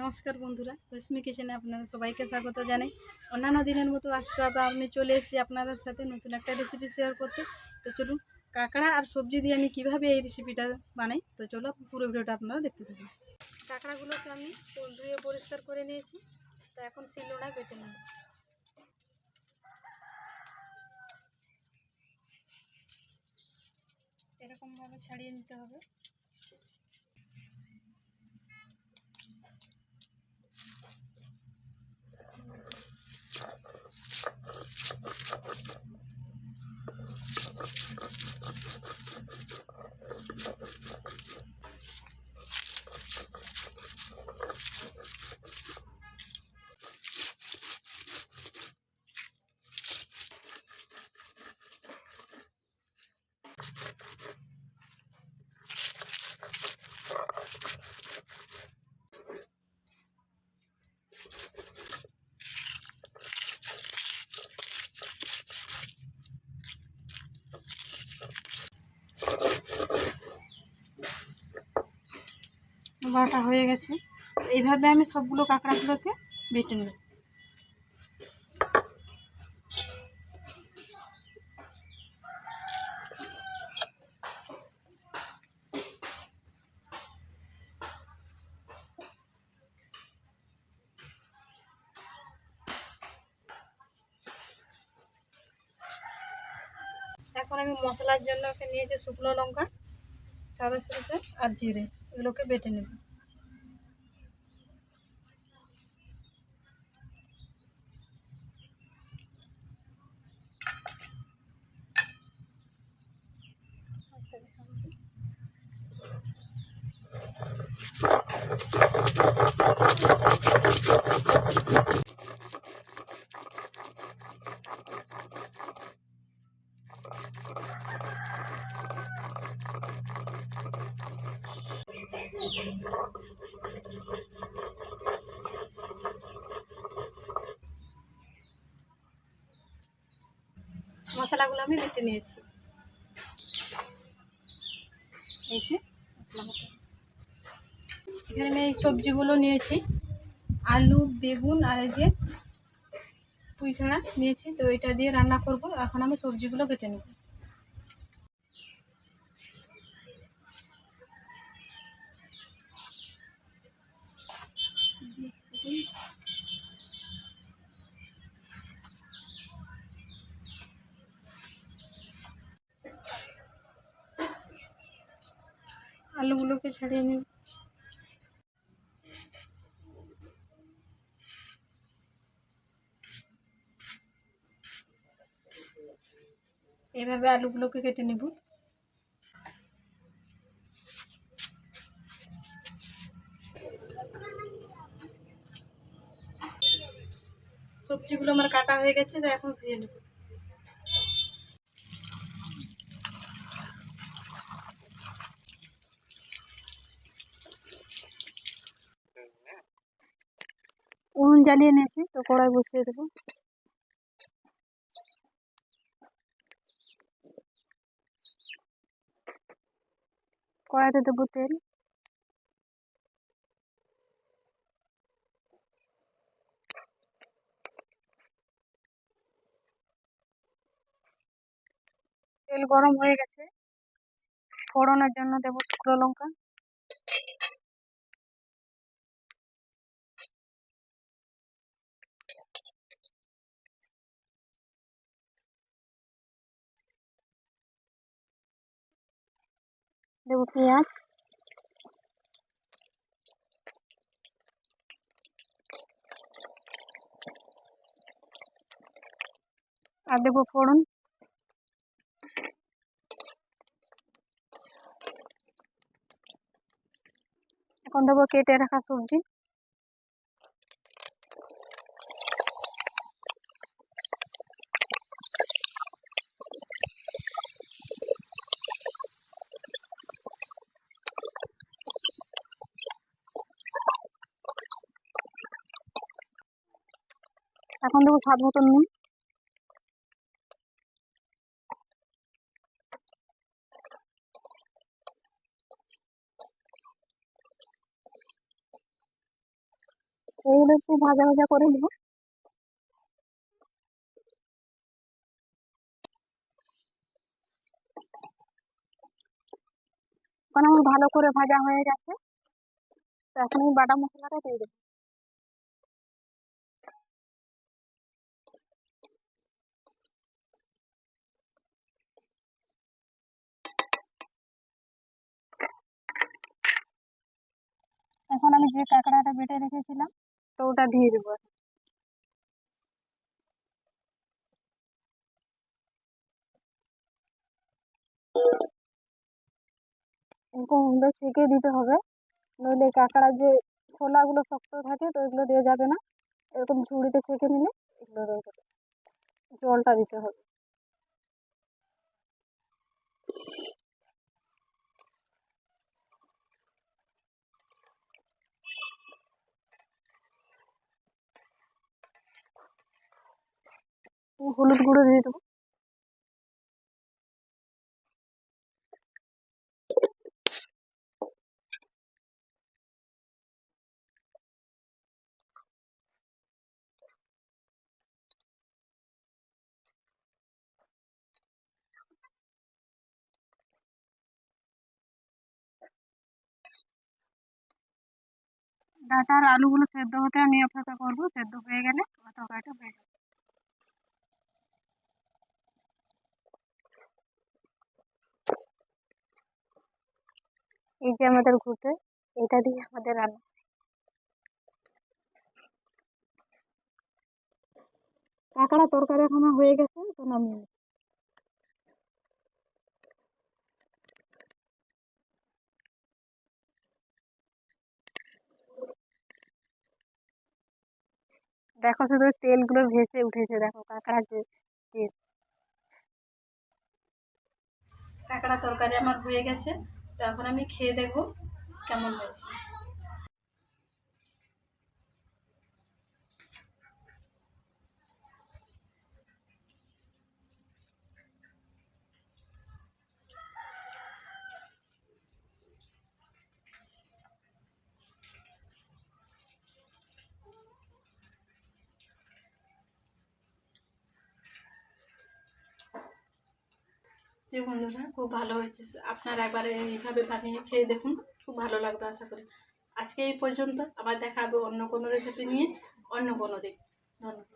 নমস্কার বন্ধুরা, রশ্মি কিচেনে আপনাদের সবাইকে স্বাগত জানাই। অন্যান্য দিনের মতো আজকে আবার আমি চলে এসেছি আপনাদের সাথে নতুন একটা রেসিপি শেয়ার করতে। তো চলুন, কাঁকড়া আর সবজি দিয়ে আমি কীভাবে এই রেসিপিটা বানাই? তো চলো, পুরো ভিডিওটা আপনারা দেখতে থাকুন। কাঁকড়াগুলোকে আমি ধুয়ে পরিষ্কার করে নিয়েছি। তো এখন শিলোড়ায় বেটে নেব। এরকমভাবে ছাড়িয়ে নিতে হবে। বাটা হয়ে গেছে। এইভাবে আমি সবগুলো কাঁকড়াগুলোকে বেটে নেব। এখন আমি মশলার জন্য নিয়েছি শুকনো লঙ্কা, সাদা সরষে আর জিরে। এগুলোকে বেটে নেব। মশলাগুলো আমি বেটে নিয়েছি। এই যে এখানে আমি এই সবজিগুলো নিয়েছি। আলু, বেগুন আর এই যে পুঁইখাড়া নিয়েছি। তো এটা দিয়ে রান্না করব। এখন আমি সবজিগুলো কেটে নেব। আলুগুলোকে ছাড়িয়ে নেব। এভাবে আলুগুলোকে কেটে নেব। সবজিগুলো আমার কাটা হয়ে গেছে, তো এখন ধুয়ে নেব। জ্বালিয়ে নিয়েছি, তো কড়াই বসিয়ে দেবো। কড়াইতে দেবো তেল। তেল গরম হয়ে গেছে। ফোড়নের জন্য দেবো শুকনো লঙ্কা। দেবো পেঁয়াজ আর দেবো ফোড়ন এখন দেবো কেটে রাখা সবজি এখন দেবো স্বাদ মতন নুন। একটু ভাজা ভাজা করে নেব। ভালো করে ভাজা হয়ে গেছে। তো এখন আমি বাটা মশলাটা দিয়ে দেবো। এখন আমি যে কাঁকড়াটা বেটে রেখেছিলাম, তো ওটা দিয়ে দেবো। এরকম ছেঁকে দিতে হবে, নইলে কাঁকড়ার যে খোলাগুলো শক্ত থাকে তো এগুলো দেওয়া যাবে না। এরকম ঝুড়িতে ছেঁকে নিলে এগুলো জলটা দিতে হবে। হলুদ গুঁড়ো দিয়ে দেবো। ডাটা আর আলুগুলো সেদ্ধ হতে আমি অপেক্ষা করব, সেদ্ধ হয়ে গেলে তরকারিটা হয়ে যাবে এই যে আমাদের ঘুটে, এটা দিয়ে আমাদের রান্না। কাঁকড়া তরকারি এখন হয়ে গেছে, তো নামিয়ে দেখো শুধু তেলগুলো ভেসে উঠেছে, দেখো কাঁকড়ার যে কাঁকড়া তরকারি আমার হয়ে গেছে। তো এখন আমি খেয়ে দেখব কেমন হয়েছে। যে বন্ধুরা, খুব ভালো হয়েছে। আপনারা একবারে এইভাবে বানিয়ে খেয়ে দেখুন, খুব ভালো লাগবে আশা করি। আজকে এই পর্যন্ত আবার দেখা হবে অন্য কোনো রেসিপি নিয়ে, অন্য কোনো দিন। ধন্যবাদ।